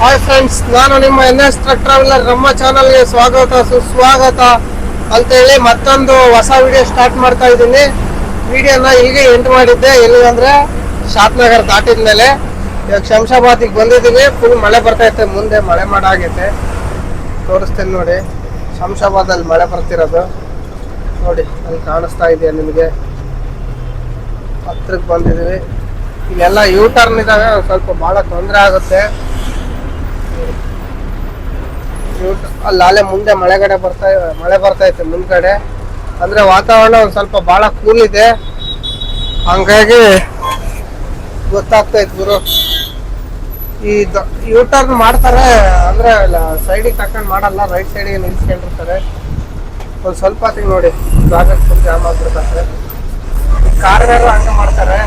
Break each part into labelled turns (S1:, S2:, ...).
S1: Hi friends ನಾನು ನಿಮ್ಮ N S truck traveller ನಮ್ಮ ಚಾನಲ್ಗೆ ಸ್ವಾಗತ, ಸುಸ್ವಾಗತ ಅಂತೇಳಿ ಮತ್ತೊಂದು ಹೊಸ ವಿಡಿಯೋ ಸ್ಟಾರ್ಟ್ ಮಾಡ್ತಾ ಇದ್ದೀನಿ. ವಿಡಿಯೋನ ಇಲ್ಲಿಗೆ ಎಂಟ್ ಮಾಡಿದ್ದೆ. ಎಲ್ಲಿ ಅಂದ್ರೆ ಶಾತ್ನಗರ್ ದಾಟಿದ ಮೇಲೆ ಇವಾಗ ಶಂಶಾಬಾದಿಗೆ ಬಂದಿದ್ದೀವಿ. ಫುಲ್ ಮಳೆ ಬರ್ತೈತೆ ಮುಂದೆ ಮಳೆ ಮಾಡಾಗೈತೆ ತೋರಿಸ್ತೇನೆ ನೋಡಿ. ಶಂಶಾಬಾದಲ್ಲಿ ಮಳೆ ಬರ್ತಿರೋದು. ನೋಡಿ, ಅಲ್ಲಿ ಕಾಣಿಸ್ತಾ ಇದೆಯಾ ನಿಮಗೆ? ಹತ್ರಕ್ಕೆ ಬಂದಿದ್ದೀವಿ. ಇಲ್ಲೆಲ್ಲ ಯೂ ಟರ್ನ್ ಇದ್ದಾಗ ಸ್ವಲ್ಪ ಭಾಳ ತೊಂದರೆ ಆಗುತ್ತೆ. ಅಲ್ಲಿ ಅಲ್ಲೇ ಮುಂದೆ ಮಳೆಗಡೆ ಬರ್ತಾ, ಮಳೆ ಬರ್ತಾ ಐತೆ ಮುಂದ್ಗಡೆ. ಅಂದ್ರೆ ವಾತಾವರಣ ಒಂದ್ ಸ್ವಲ್ಪ ಬಹಳ ಕೂಲ್ ಇದೆ. ಹಂಗಾಗಿ ಗೊತ್ತಾಗ್ತೈತೆ ಗುರು. ಈ ಯೂ ಟರ್ನ್ ಮಾಡ್ತಾರೆ, ಅಂದ್ರೆ ಸೈಡಿಗೆ ತಕೊಂಡ್ ಮಾಡಲ್ಲ ರೈಟ್ ಸೈಡಿಗೆ ನಿಲ್ಸ್ಕೊಂಡಿರ್ತಾರೆ. ಒಂದ್ ಸ್ವಲ್ಪ ಹೊತ್ತಿಗೆ ನೋಡಿ ಟ್ರಾಫಿಕ್ ಜಾಮ್ ಆಗ್ಬಿಡ್ತಾರೆ ಕಾರ್ಗಾರು ಹಂಗ ಮಾಡ್ತಾರೆ.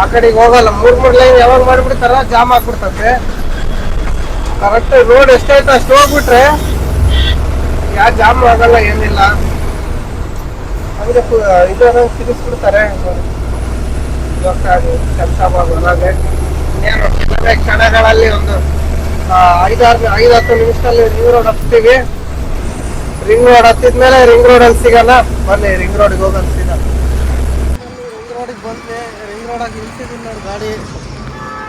S1: ಆ ಕಡೆಗೆ ಹೋಗಲ್ಲ, ಮೂರ್ ಮೂರ್ ಲೈನ್ ಯಾವಾಗ ಮಾಡ್ಬಿಡ್ತಾರ ಜಾಮ್ ಆಗ್ಬಿಡ್ತದೆ. ಕರೆಕ್ಟ್ ರೋಡ್ ಎಷ್ಟೈತೆ ಅಷ್ಟು ಹೋಗ್ಬಿಟ್ರೆ ಯಾ ಜಾಮ್ ಆಗಲ್ಲ, ಏನಿಲ್ಲ. ಅಂದ್ರೆ ಇದು ತಿರುಗಿಸ್ಬಿಡ್ತಾರೆ ಶಂಶಾಬಾದ್ ಒಳಗೆ ಇನ್ನೇನು ಕೆಲವೇ ಕ್ಷಣಗಳಲ್ಲಿ ಒಂದು ಐದಾರು ಐದು ಹತ್ತು ನಿಮಿಷದಲ್ಲಿ ರಿಂಗ್ ರೋಡ್ ಹತ್ತೀವಿ. ರಿಂಗ್ ರೋಡ್ ಹತ್ತಿದ್ಮೇಲೆ ರಿಂಗ್ ರೋಡಲ್ಲಿ ಸಿಗಲ್ಲ. ಬನ್ನಿ ರಿಂಗ್ ರೋಡಿಗೆ ಹೋಗೋಣ ಸೀದಾ. ರಿಂಗ್ ರೋಡಿಗೆ ಬಂದೆ ರಿಂಗ್ ರೋಡಾಗಿ ನಿಲ್ಸಿದ್ದೀನಿ ಗಾಡಿ.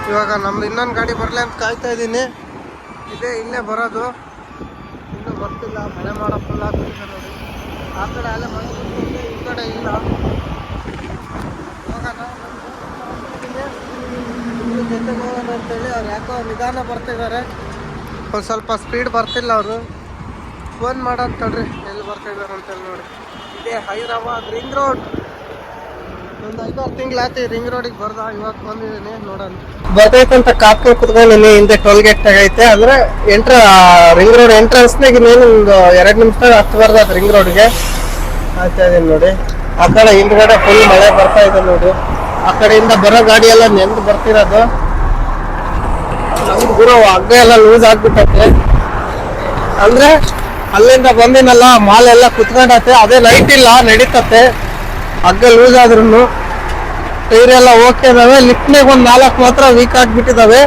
S1: ಇವಾಗ ನಮ್ದು ಇನ್ನೊಂದು ಗಾಡಿ ಬರಲಿ ಅಂತ ಕಾಯ್ತಾ ಇದ್ದೀನಿ ಇದೇ, ಇಲ್ಲೇ ಬರೋದು. ಇನ್ನೂ ಬರ್ತಿಲ್ಲ, ಮಳೆ ಮಾಡೋ ನೋಡಿ ಆ ಕಡೆ ಅಲ್ಲೇ ಮನೆ ಈ ಕಡೆ ಇಲ್ಲ. ಹೋಗೋಣ ಅಂತೇಳಿ ಅವ್ರು ಯಾಕೋ ನಿಧಾನ ಬರ್ತಿದ್ದಾರೆ. ಒಂದು ಸ್ವಲ್ಪ ಸ್ಪೀಡ್ ಬರ್ತಿಲ್ಲ ಅವರು. ಫೋನ್ ಮಾಡೋದು ತಡ್ರಿ, ಎಲ್ಲಿ ಬರ್ತಿದ್ದಾರೆ ಅಂತೇಳಿ ನೋಡಿ. ಇದೇ ಹೈದರಾಬಾದ್ ರಿಂಗ್ ರೋಡ್. ಒಂದು ಐದಾರು ತಿಂಗಳಾಯ್ತು ರಿಂಗ್ ರೋಡಿಗೆ ಬರ್ದ ಇವತ್ತು ಬಂದಿದ್ದೀನಿ ನೋಡೋಣ. ಬರ್ತೈತಂತ ಕಾಪ್ಕೊಂಡು ನಿನ್ನೆ ಹಿಂದೆ ಟೋಲ್ ಗೇಟ್ ತಗೈತೆ ಅಂದ್ರೆ ಎಂಟ್ರ ರಿಂಗ್ ರೋಡ್ ಎಂಟ್ರೆನ್ಸ್ನಾಗ ಇನ್ನೇನು ಒಂದು ಎರಡು ನಿಮಿಷದಾಗ ಹತ್ತು ಬರ್ದ ರಿಂಗ್ ರೋಡ್ಗೆ ಆಯ್ತಾ ಇದೀನಿ ನೋಡಿ. ಆ ಕಡೆ ಹಿಂದ್ಗಡೆ ಫುಲ್ ಮಳೆ ಬರ್ತಾ ಇದೆ ನೋಡಿ. ಆ ಕಡೆಯಿಂದ ಬರೋ ಗಾಡಿ ಎಲ್ಲ ನೆಂದು ಬರ್ತಿರೋದು. ನಮ್ದು ಗುರು ಹಗ್ಗ ಎಲ್ಲ ಲೂಸ್ ಆಗ್ಬಿಟ್ಟೈತೆ. ಅಂದ್ರೆ ಅಲ್ಲಿಂದ ಬಂದಿನಲ್ಲ ಮಾಲ್ ಎಲ್ಲ ಕುತ್ಕೊಂಡೈತೆ. ಅದೇ ಲೈಟ್ ಇಲ್ಲ, ನಡೀತತೆ. ಹಗ್ಗ ಲೂಸ್ ಆದ್ರೂ ಟೈರ್ ಎಲ್ಲ ಓಕೆ ಇದಾವೆ. ಲಿಫ್ಟ್ನಾಗ ಒಂದು ನಾಲ್ಕು ಮಾತ್ರ ವೀಕ್ ಆಗಿಬಿಟ್ಟಿದ್ದಾವೆ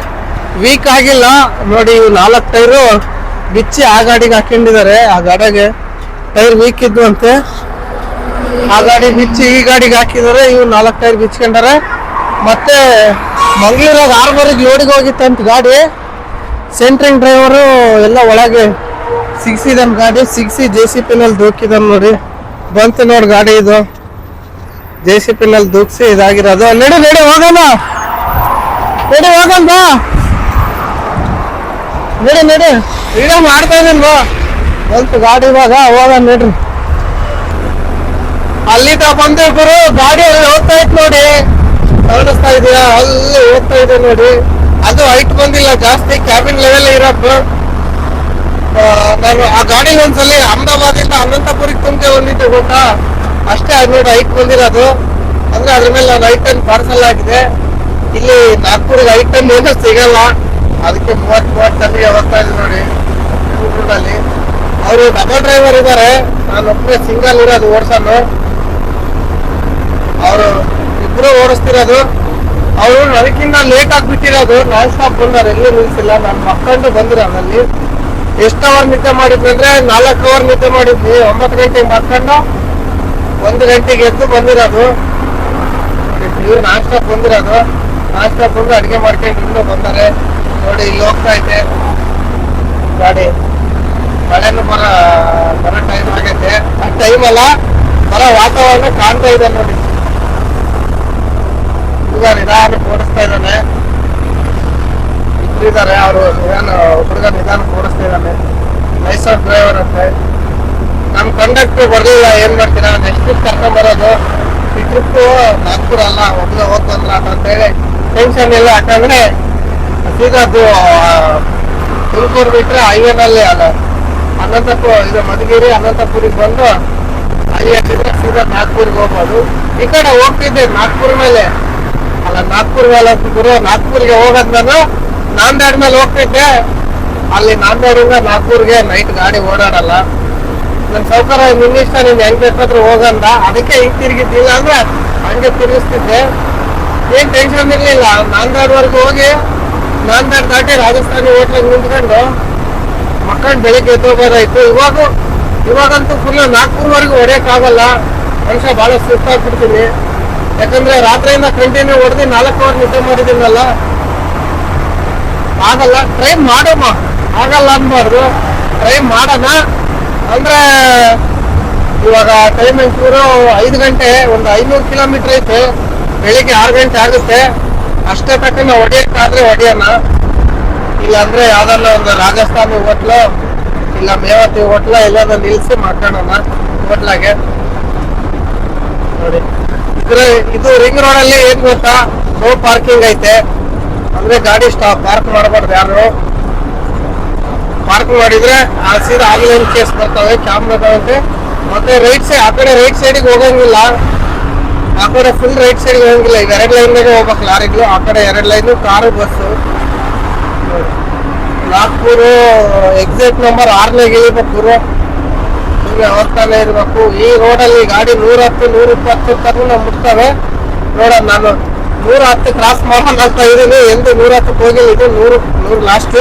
S1: ವೀಕ್ ಆಗಿಲ್ಲ. ನೋಡಿ ಇವು ನಾಲ್ಕು ಟೈರು ಬಿಚ್ಚಿ ಆ ಗಾಡಿಗೆ ಹಾಕೊಂಡಿದ್ದಾರೆ. ಆ ಗಾಡಿಗೆ ಟೈರ್ ವೀಕ್ ಇದ್ದು ಅಂತೆ ಆ ಗಾಡಿ ಬಿಚ್ಚಿ ಈ ಗಾಡಿಗೆ ಹಾಕಿದ್ದಾರೆ. ಇವು ನಾಲ್ಕು ಟೈರ್ ಬಿಚ್ಕೊಂಡಾರೆ ಮತ್ತೆ ಮಂಗಳೂರಾಗ ಆರ್ಮರಿಗೆ ಲೋಡಿಗೆ ಹೋಗಿತ್ತಂತ ಗಾಡಿ. ಸೆಂಟ್ರಿಂಗ್ ಡ್ರೈವರು ಎಲ್ಲ ಒಳಗೆ ಸಿಗ್ಸಿದನ್ ಗಾಡಿ. ಸಿಗ್ಸಿ ಜೆ ಸಿ ಪಿನಲ್ಲಿ ದೂಕಿದನ್ ನೋಡಿ. ಬಂತು ನೋಡಿ ಗಾಡಿ ಇದು. ಜೆ ಸಿ ಪಿನಲ್ಲಿ ದೂಕ್ಸಿ ಇದಾಗಿರೋದು. ನಡಿ ನಡಿ, ಹೋಗೋಣ. ನಡಿ, ಹೋಗೋಣ, ಬಾ. ನಡಿ ನಡಿ. ಈಗ ಮಾಡ್ತಾ ಇದೀನಿ ಬಾ. ಬಂತು ಗಾಡಿ ಇವಾಗ, ಹೋಗೋಣ ನಡ್ರಿ ಅಲ್ಲಿ ಬಂದೆ ಗುರು ಗಾಡಿ ಅಲ್ಲಿ ಹೋಗ್ತಾ ಇತ್ತು ನೋಡಿ. ಕಾಣಿಸ್ತಾ ಇದೆಯಾ ಅಲ್ಲಿ ಹೋಗ್ತಾ ಇದೆ ನೋಡಿ. ಅದು ಹೈಟ್ ಬಂದಿಲ್ಲ, ಜಾಸ್ತಿ ಕ್ಯಾಬಿನ್ ಲೆವೆಲ್ ಇರಪ್ಪ ನಾನು ಆ ಗಾಡಿಲಿ ಒಂದ್ಸಲಿ ಅಹಮದಾಬಾದಿಂದ ಅನಂತಪುರಿಗೆ ತುಂಬೆ ಬಂದಿದ್ದೆ, ಗೊತ್ತಾ? ಅಷ್ಟೇ ಅದು ನೋಡಿ ಹೈಟ್ ಬಂದಿರೋದು. ಅಂದ್ರೆ ಅದ್ರ ಮೇಲೆ ನಾನು ರೈಟ್ ಟನ್ ಪಾರ್ಸಲ್ ಆಗಿದೆ. ಇಲ್ಲಿ ನಾಗ್ಪುರ್ಗೆ ಹೈಟ್ ಟನ್ ಏನು ಸಿಗಲ್ಲ. ಅದಕ್ಕೆ ಮೂವತ್ತು ಮೂವತ್ತು ಟನ್ಗೆ ಹೋಗ್ತಾ ಇದೆ ನೋಡಿ. ಊರಲ್ಲಿ ಅವರು ಡಬಲ್ ಡ್ರೈವರ್ ಇದ್ದಾರೆ ನಾನು ಒಬ್ಬನೇ ಸಿಂಗಲ್ ಇರೋದು ಓಡಿಸೋನು. ಅವರು ಇಬ್ರು ಓಡಿಸ್ತಿರೋದು. ಅವರು ನನಗಿಂತ ಲೇಟ್ ಆಗಿಬಿಟ್ಟಿರೋದು. ನಾನ್ ಸ್ಟಾಪ್ ಬಂದಾರೆ ಎಲ್ಲೂ ನಿಲ್ಸಿಲ್ಲ. ನಾನು ಮಕ್ಕಂಡು ಬಂದಿರೋದಲ್ಲಿ ಎಷ್ಟು ಅವರ್ ನಿದ್ದೆ ಮಾಡಿದ್ವಿ ಅಂದ್ರೆ ನಾಲ್ಕು ಅವರ್ ನಿದ್ದೆ ಮಾಡಿದ್ವಿ. ಒಂಬತ್ತು ಗಂಟೆಗೆ ಮಕ್ಕಂಡು ಒಂದು ಗಂಟೆಗೆ ಎದ್ದು ಬಂದಿರೋದು. ಇವ್ರು ನಾಷ್ಟಾ ಬಂದಿರೋದು. ನಾಷ್ಟಾ ಬಂದು ಅಡಿಗೆ ಮಾಡ್ಕೊಂಡು ಇನ್ನೂ ಬಂದಾರೆ. ನೋಡಿ, ಇಲ್ಲಿ ಹೋಗ್ತಾ ಐತೆ ಗಾಡಿ. ಮಳೆನು ಬರ, ಬರೋ ಟೈಮ್ ಆಗೈತೆ. ಆ ಟೈಮ್ ಅಲ್ಲ, ಬರೋ ವಾತಾವರಣ ಕಾಣ್ತಾ ಇದೆ ನೋಡಿ. ಹುಡುಗ ನಿಧಾನ ಓಡಿಸ್ತಾ ಇದ್ದಾನೆ. ಇಬ್ಬರಿದ್ದಾರೆ ಅವರು ನಿಧಾನ ಹುಡುಗ ನಿಧಾನ ಓಡಿಸ್ತಾ ಇದ್ದಾನೆ. ಲೈಸೆನ್ಸ್ ಡ್ರೈವರ್ ಅಂತೆ. ನಮ್ ಕಂಡಕ್ಟರ್ ಬರಲಿಲ್ಲ, ಏನ್ ಮಾಡ್ತೀರಾ? ನೆಕ್ಸ್ಟ್ ಟ್ರಿಪ್ ಕರ್ಕೊಂಡ್ ಬರೋದು. ಈ ಟ್ರಿಪ್ ನಾಗ್ಪುರ ಅಲ್ಲ ಒಬ್ಬ ಹೋಗ್ತಂದ್ರ ಅಂತ ಹೇಳಿ ಟೆನ್ಷನ್ ಇಲ್ಲ. ಯಾಕಂದ್ರೆ ಸೀದಾ ಅದು ತುಮಕೂರು ಬಿಟ್ರೆ ಹೈವೇನಲ್ಲಿ ಅಲ್ಲ. ಅನಂತಪುರ ಇದು ಮಧುಗಿರಿ, ಅನಂತಪುರಿಗೆ ಬಂದು ಹೈವೇ ಸೀದಾ ನಾಗ್ಪುರ್ಗೆ ಹೋಗ್ಬೋದು. ಈ ಕಡೆ ಹೋಗ್ತಿದ್ದೆ ನಾಗ್ಪುರ್ ಮೇಲೆ. ಅಲ್ಲ, ನಾಗ್ಪುರ್ ಮೇಲೆ ಗುರು, ನಾಗ್ಪುರ್ಗೆ ಹೋಗೋದ್ ನಾನು ನಾಂದೇಡ್ ಮೇಲೆ ಹೋಗ್ತಿದ್ದೆ. ಅಲ್ಲಿ ನಾಂದೇಡಿಂದ ನಾಗ್ಪುರ್ಗೆ ನೈಟ್ ಗಾಡಿ ಓಡಾಡಲ್ಲ. ನನ್ ಸೌಕರ್ಯ ನಿನ್ನಿಷ್ಟ ನೀನ್ ಹೆಂಗ್ ಬೇಕಾದ್ರೂ ಹೋಗಂದ ಅದಕ್ಕೆ ಹಿಂಗ್ ತಿರುಗಿದ್ದಿಲ್ಲ ಅಂದ್ರೆ ಹಂಗೆ ತಿರುಗಿಸ್ತಿದ್ದೆ. ಏನ್ ಟೆನ್ಷನ್ ಇರ್ಲಿಲ್ಲ. ನಾಂದೇಡ್ವರೆಗೂ ಹೋಗಿ ನಾಂದಾಡ್ ದಾಟಿ ರಾಜಸ್ಥಾನಿ ಹೋಟ್ಲ್ ನಿಂತ್ಕೊಂಡು ಮಕ್ಕಳು ಬೆಳಿಗ್ಗೆ ಎದ್ದೋಗೋದಾಯ್ತು ಇವಾಗ, ಇವಾಗಂತೂ ಫುಲ್ ನಾಗ್ಪುರ್ವರೆಗೂ ಹೊಡೆಯಕ್ಕಾಗಲ್ಲ ಮನುಷ್ಯ ಭಾಳ ಸುಸ್ತಾಗ್ಬಿಡ್ತೀನಿ ಯಾಕಂದ್ರೆ ರಾತ್ರಿಯಿಂದ ಕಂಟಿನ್ಯೂ ಹೊಡೆದು ನಾಲ್ಕು ಅವರ್ ನಿದ್ದೆ ಮಾಡಿದ್ದೀನಲ್ಲ. ಆಗಲ್ಲ. ಟ್ರೈ ಮಾಡೋಮ್ಮ. ಆಗಲ್ಲ ಅನ್ಬಾರ್ದು. ಟ್ರೈ ಮಾಡೋಣ. ಅಂದ್ರೆ ಇವಾಗ ಟೈಮ್ ಎಂಟೂರು ಐದು ಗಂಟೆ, ಒಂದು ಐನೂರು ಕಿಲೋಮೀಟರ್ ಐತೆ. ಬೆಳಿಗ್ಗೆ ಆರು ಗಂಟೆ ಆಗುತ್ತೆ. ಅಷ್ಟೇ ತಕ್ಕ ನಾವು ಹೊಡಿಯಕ್ಕಾದ್ರೆ ಹೊಡಿಯೋಣ ಇಲ್ಲಾಂದ್ರೆ ಯಾವ್ದಲ್ಲ ಒಂದು ರಾಜಸ್ಥಾನಿ ಹೋಟ್ಲು, ಇಲ್ಲ ಮೇವತಿ ಹೋಟ್ಲ ಎಲ್ಲಾದ ನಿಲ್ಸಿ ಮಾಡ್ಕೊಳ್ಳೋಣ ಹೋಟ್ಲಾಗೆ. ನೋಡಿ. ಇದ್ರ ಇದು ರಿಂಗ್ ರೋಡ್ ಅಲ್ಲಿ ಏನ್ ಗೊತ್ತಾ? ನೋ ಪಾರ್ಕಿಂಗ್ ಐತೆ. ಅಂದ್ರೆ ಗಾಡಿ ಸ್ಟಾಪ್ ಪಾರ್ಕ್ ಮಾಡಬಾರ್ದು ಯಾರು. ಪಾರ್ಕ್ ಮಾಡಿದ್ರೆ ಆ ಸೀದಾ ಆನ್ಲೈನ್ ಕೇಸ್ ಬರ್ತವೆ ಕ್ಯಾಮ್ರಾದಂತೆ ಮತ್ತೆ ರೈಟ್ ಸೈಡ್ ಆ ಕಡೆ ರೈಟ್ ಸೈಡಿಗೆ ಹೋಗಂಗಿಲ್ಲ. ಆ ಕಡೆ ಫುಲ್ ರೈಟ್ ಸೈಡ್ ಹೋಗಂಗಿಲ್ಲ. ಈಗ ಎರಡು ಲೈನ್ಗೆ ಹೋಗ್ಬೇಕು ಲಾರಿಗಳು ಆ ಕಡೆ ಎರಡು line car bus Nagpur exact number ಆರನೇಗೆ ಇಳಿಬೇಕು ಹೀಗೆ ಹೋಗ್ತಾನೆ ಇರ್ಬೇಕು. ಈ ರೋಡಲ್ಲಿ ಗಾಡಿ ನೂರ ಹತ್ತು, ನೂರ ಇಪ್ಪತ್ತು ತನಕ ಮುಟ್ತವೆ. ನೋಡೋಣ ನಾನು ನೂರ ಹತ್ತು ಕ್ರಾಸ್ ಮಾಡೋಣ ಅಂತ ಇದೀನಿ ಎಂದು ನೂರ ಹತ್ತಕ್ಕೆ ಹೋಗಿಲ್ಲ, ಇದು ನೂರು ನೂರು ಲಾಸ್ಟ್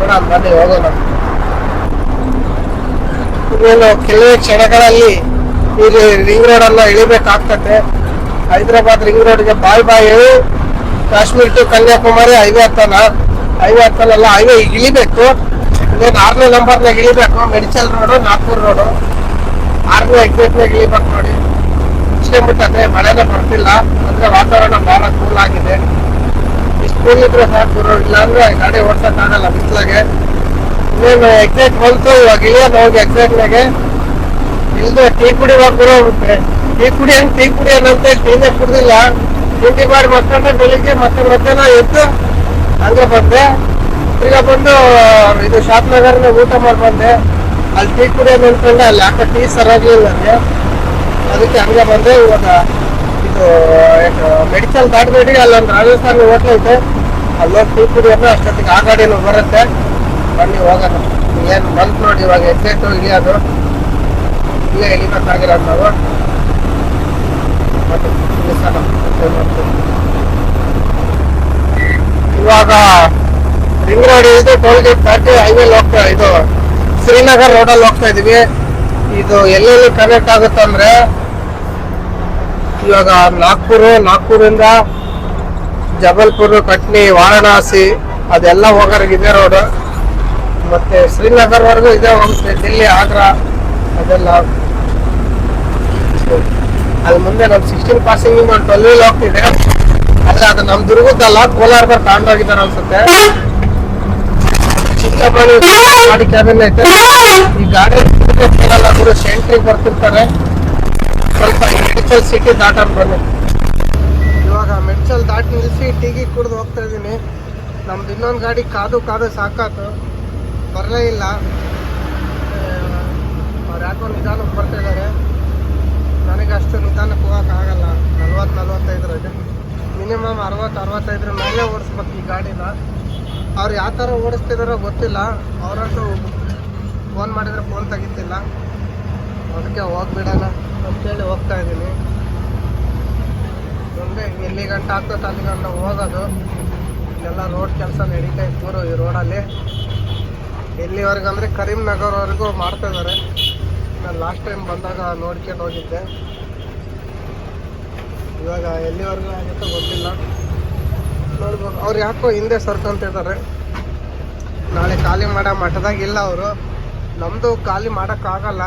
S1: ಬನ್ನಿ ಹೋಗೋಣ. ಇನ್ನೇನು ಕೆಲವೇ ಕ್ಷಣಗಳಲ್ಲಿ ಇಲ್ಲಿ ರಿಂಗ್ ರೋಡ್ ಅನ್ನ ಇಳಿಬೇಕಾಗ್ತದೆ ಹೈದರಾಬಾದ್ ರಿಂಗ್ ರೋಡ್ಗೆ ಬಾಯ್ ಬಾಯ್ ಹೇಳಿ, ಕಾಶ್ಮೀರ್ ಟು ಕನ್ಯಾಕುಮಾರಿ ಹೈವೇ ಹತ್ತಲ್ಲ ಹೈವೇ ಹತ್ತಲ್ಲ ಹೈವೇ ಈಗ ಇಳಿಬೇಕು. ಇನ್ನೇನು ಆರನೇ ನಂಬರ್ನಾಗ ಇಳಿಬೇಕು ಮೆಡಿಚಲ್ ರೋಡು ನಾಗ್ಪುರ್ ರೋಡು ಆರನೇ ಎಕ್ಸಿಟ್ನಾಗ ಇಳಿಬೇಕು ನೋಡಿ. ಇಷ್ಟೇ ಬಿಟ್ಟತೆ ಮಳೆನೇ ಬರ್ತಿಲ್ಲ. ಅಂದ್ರೆ ವಾತಾವರಣ ಇದ್ರೆ ಸಾಕು ಇಲ್ಲ ಅಂದ್ರೆ ಗಾಡಿ ಕಾಣಲ್ಲ ಬಿಸಿಲಾಗೆ. ಇನ್ನೇನು ಎಕ್ಸೈಟ್ ಬಂತು ಇವಾಗ ಇಳಿಯೋದು ಹೋಗಿ ಎಕ್ಸೈಟ್ನಾಗೆ ಇಲ್ಲದೆ ಟೀ ಕುಡಿವಾಗ ಬರೋಗುತ್ತೆ ಟೀ ಕುಡಿ ಹಂಗೆ ಟೀ ಕುಡಿ ಅನ್ನಂತೆ ಟೀನೇ ಕುಡ್ದಿಲ್ಲ. ಟೀಟಿ ಮಾಡಿ ಮಕ್ಕಂಡ್ರೆ ಬೆಳಿಗ್ಗೆ ಮತ್ತೆ ಮಧ್ಯಾಹ್ನ ಎದ್ದು ಹಂಗೆ ಬಂದೆ. ಈಗ ಬಂದು, ಇದು ಶಾಪ್ ನಗರನ ಊಟ ಮಾಡಿ ಬಂದೆ. ಅಲ್ಲಿ ಟೀ ಕುಡಿ ಅನ್ಕೊಂಡೆ ಅಲ್ಲಿ ಯಾಕೆ ಟೀ ಸರಾಗ್ಲಿಲ್ಲ ನನಗೆ ಅದಕ್ಕೆ ಹಂಗೆ ಬಂದೆ. ಇವಾಗ ಇದು ಮೆಡಿಕಲ್ ದಾಟಬೇಡಿ, ಅಲ್ಲೊಂದು ರಾಜಸ್ಥಾನ ಹೋಟ್ಲ್ ಐತೆ. ಅಲ್ಲೋಗಿ ಟೀ ಕುಡಿಯೋದು ಅಷ್ಟೊತ್ತಿಗೆ ಆ ಗಾಡಿನೂ ಬರುತ್ತೆ. ಬನ್ನಿ, ಹೋಗೋಣ. ಏನು ಬಂತು ನೋಡಿ ಇವಾಗ ಎಕ್ಸೈಟ್ ಇಳಿಯೋದು ಇಲ್ಲೇ ಎಳಿಬೇಕಾಗಿರೋದು ನಾವು. ಮತ್ತೆ ಮಾಡ್ತೀನಿ. ಇವಾಗ ರಿಂಗ್ ರೋಡ್ ಇಳಿದು ಟೋಲ್ ಗೇಟ್ ದಾಟಿ ಹೈವೇಲಿ ಹೋಗ್ತಾ ಇದು ಶ್ರೀನಗರ್ ರೋಡಲ್ಲಿ ಹೋಗ್ತಾ ಇದೀವಿ. ಇದು ಎಲ್ಲೆಲ್ಲಿ ಕನೆಕ್ಟ್ ಆಗುತ್ತೆ ಅಂದ್ರೆ ಇವಾಗ ನಾಗ್ಪುರ್ ನಾಗ್ಪುರಿಂದ ಜಬಲ್ಪುರ್, ಕಟ್ನಿ, ವಾರಣಾಸಿ, ಅದೆಲ್ಲ ಹೋಗೋರಿಗೆ ಇದೆ ರೋಡ್ ಮತ್ತೆ ಶ್ರೀನಗರ್ವರೆಗೂ ವರೆಗೂ ಇದೆ ಹೋಗುತ್ತೆ ದಿಲ್ಲಿ, ಆಗ್ರಾ, ಅದೆಲ್ಲ. ಅಲ್ಲಿ ಮುಂದೆ ನಮ್ ಸಿಕ್ಸ್ಟೀನ್ ಪಾಸಿಂಗ್ ಒಂದು ಟ್ವೆಲ್ ವೀಲ್ ಹೋಗ್ತಿದೆ. ಆದರೆ ಅದು ನಮ್ ದುರ್ಗದ್ದಲ್ಲ, ಕೋಲಾರದವ್ರು ತಗೊಂಡೋಗಿದ್ದಾರೆ ಅನ್ಸುತ್ತೆ. ಚಿಕ್ಕಬಳ್ಳಿ ಗಾಡಿ ಕ್ಯಾಬಿನ್ ಐತೆ. ಈ ಗಾಡಿ ಗುರು ಸೆಂಟ್ರಿಗೆ ಬರ್ತಿರ್ತಾರೆ. ಸ್ವಲ್ಪ ಸಿಟಿ ದಾಟ ಬನ್ನಿ. ಮೆಡ್ಚಲ್ ದಾಟಿ ನಿಲ್ಲಿಸಿ ಟೀಗಿ ಕುಡ್ದು ಹೋಗ್ತಾ ಇದ್ದೀನಿ. ನಮ್ದು ಇನ್ನೊಂದು ಗಾಡಿ ಕಾದು ಕಾದು ಸಾಕಾತು. ಬರಲೇ ಇಲ್ಲ. ಅವ್ರು ಯಾಕೋ ನಿಧಾನಕ್ಕೆ ಬರ್ತಾ ಇದ್ದಾರೆ ನನಗೆ ಅಷ್ಟು ನಿಧಾನಕ್ಕೆ ಹೋಗೋಕ್ಕಾಗಲ್ಲ ನಲ್ವತ್ತು ನಲ್ವತ್ತೈದರ ಮಿನಿಮಮ್ ಅರವತ್ತು ಅರವತ್ತೈದರ ಮೇಲೆ ಓಡಿಸ್ಬೇಕು ಈ ಗಾಡಿನ. ಅವ್ರು ಯಾವ ಥರ ಓಡಿಸ್ತಿದಾರೋ ಗೊತ್ತಿಲ್ಲ. ಅವರಂತೂ ಫೋನ್ ಮಾಡಿದರೆ ಫೋನ್ ತೆಗಿತಿಲ್ಲ. ಅದಕ್ಕೆ ಹೋಗ್ಬಿಡೋಣ ಅಂತೇಳಿ ಹೋಗ್ತಾ ಇದ್ದೀನಿ. ಮುಂದೆ ಎಲ್ಲಿ ಗಂಟ ಆಗ್ತದೆ ಅಲ್ಲಿ ಗಂಟ ಹೋಗೋದು. ಎಲ್ಲ ರೋಡ್ ಕೆಲಸ ನಡೀತಾ ಇತ್ತು ಈ ರೋಡಲ್ಲಿ ಎಲ್ಲಿವರೆಗೆ ಅಂದರೆ ಕರೀಂನಗರ್ವರೆಗೂ ಮಾಡ್ತಾ ಇದ್ದಾರೆ. ನಾನು ಲಾಸ್ಟ್ ಟೈಮ್ ಬಂದಾಗ ನೋಡ್ಕೊಂಡು ಹೋಗಿದ್ದೆ. ಇವಾಗ ಎಲ್ಲಿವರೆಗೂ ಆಗುತ್ತೆ ಗೊತ್ತಿಲ್ಲ. ನೋಡ್ಬೋದು. ಅವ್ರು ಯಾಕೋ ಹಿಂದೆ ಸರ್ಕೊಂತಿದ್ದಾರೆ ನಾಳೆ ಖಾಲಿ ಮಾಡೋ ಮಠದಾಗ ಇಲ್ಲ ಅವರು. ನಮ್ಮದು ಖಾಲಿ ಮಾಡೋಕ್ಕಾಗಲ್ಲ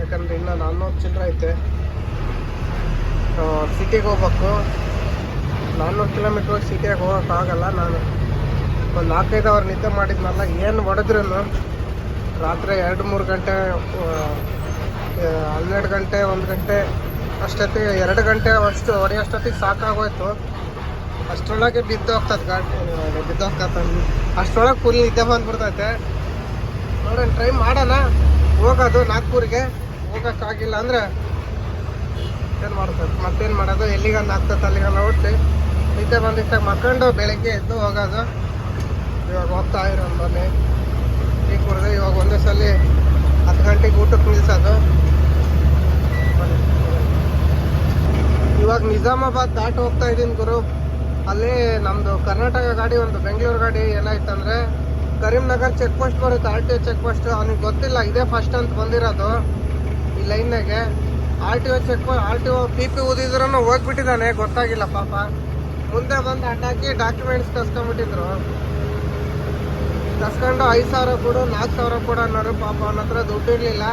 S1: ಯಾಕಂದ್ರೆ ಇನ್ನೂ ನಾನ್ನೂರು ಚಿಲ್ಲರೆ ಐತೆ. ಸಿಟಿಗೆ ಹೋಗ್ಬೇಕು. ನಾನ್ನೂರು ಕಿಲೋಮೀಟ್ರ್ ಸಿಟಿಯಾಗ ಹೋಗೋಕ್ಕಾಗಲ್ಲ ನಾನು ಒಂದು ನಾಲ್ಕೈದು ಅವರ್ ನಿದ್ದೆ ಮಾಡಿದ್ನಲ್ಲ, ಏನು ಹೊಡೆದ್ರೂ ರಾತ್ರಿ ಎರಡು ಮೂರು ಗಂಟೆ ಹನ್ನೆರಡು ಗಂಟೆ, ಒಂದು ಗಂಟೆ ಅಷ್ಟೊತ್ತಿಗೆ, ಎರಡು ಗಂಟೆ ಅಷ್ಟು ಹೊಡೆಯೋಷ್ಟೊತ್ತಿಗೆ ಸಾಕಾಗೋಯ್ತು. ಅಷ್ಟರೊಳಗೆ ಬಿದ್ದು ಹೋಗ್ತದೆ ಗಾಡಿ ಬಿದ್ದು ಹೋಗ್ತದೆ ಅಷ್ಟರೊಳಗೆ ಫುಲ್ ನಿದ್ದೆ ಬಂದ್ಬಿಡ್ತೈತೆ. ನೋಡೋಣ ಟ್ರೈ ಮಾಡೋಣ. ಹೋಗೋದು ನಾಗ್ಪುರಿಗೆ. ಹೋಗೋಕ್ಕಾಗಿಲ್ಲ ಅಂದರೆ ಮಾಡ್ತದೆ ಮತ್ತೇನು ಮಾಡೋದು? ಎಲ್ಲಿಗಂದು ಆಗ್ತದೆ ಅಲ್ಲಿಗಂದು ಓಡಿಸಿ ನಿದ್ದೆ ಬಂದಿದ್ದಾಗ ಮಕ್ಕಂಡು ಬೆಳಗ್ಗೆ ಎದ್ದು ಹೋಗೋದು. ಇವಾಗ ಹೋಗ್ತಾ ಇರೋ ಬನ್ನಿ ಟೀ ಕುಡಿದು ಇವಾಗ ಒಂದೇ ಸಲ ಹತ್ತು ಗಂಟೆಗೆ ಊಟಕ್ಕೆ ನಿಲ್ಸೋದು. ಇವಾಗ ನಿಜಾಮಾಬಾದ್ ದಾಟ ಹೋಗ್ತಾ ಇದ್ದೀನಿ ಗುರು. ಅಲ್ಲಿ ನಮ್ದು ಕರ್ನಾಟಕ ಗಾಡಿ ಒಂದು ಬೆಂಗಳೂರು ಗಾಡಿ ಏನಾಯ್ತಂದ್ರೆ ಕರೀಂನಗರ್ ಚೆಕ್ ಪೋಸ್ಟ್ ಬರುತ್ತೆ R T O check post ಅವ್ನಿಗೆ ಗೊತ್ತಿಲ್ಲ, ಇದೇ ಫಸ್ಟ್ ಅಂತ ಬಂದಿರೋದು. ಈ ಲೈನ್ನಾಗೆ R T O check R T O P ಪಿ ಊದಿದ್ರೂ ಹೋಗ್ಬಿಟ್ಟಿದ್ದಾನೆ, ಗೊತ್ತಾಗಿಲ್ಲ ಪಾಪ. ಮುಂದೆ ಬಂದು ಅಡ್ಡಾಕಿ ಡಾಕ್ಯುಮೆಂಟ್ಸ್ ಕಸ್ಕೊಂಡ್ಬಿಟ್ಟಿದ್ರು ಕಸ್ಕೊಂಡು ಐದು ಸಾವಿರ ಕೊಡು, ನಾಲ್ಕು ಸಾವಿರ ಕೊಡು ಅನ್ನೋರು ಪಾಪ ಅವನ ಹತ್ರ ದುಡ್ಡು ಇರಲಿಲ್ಲ.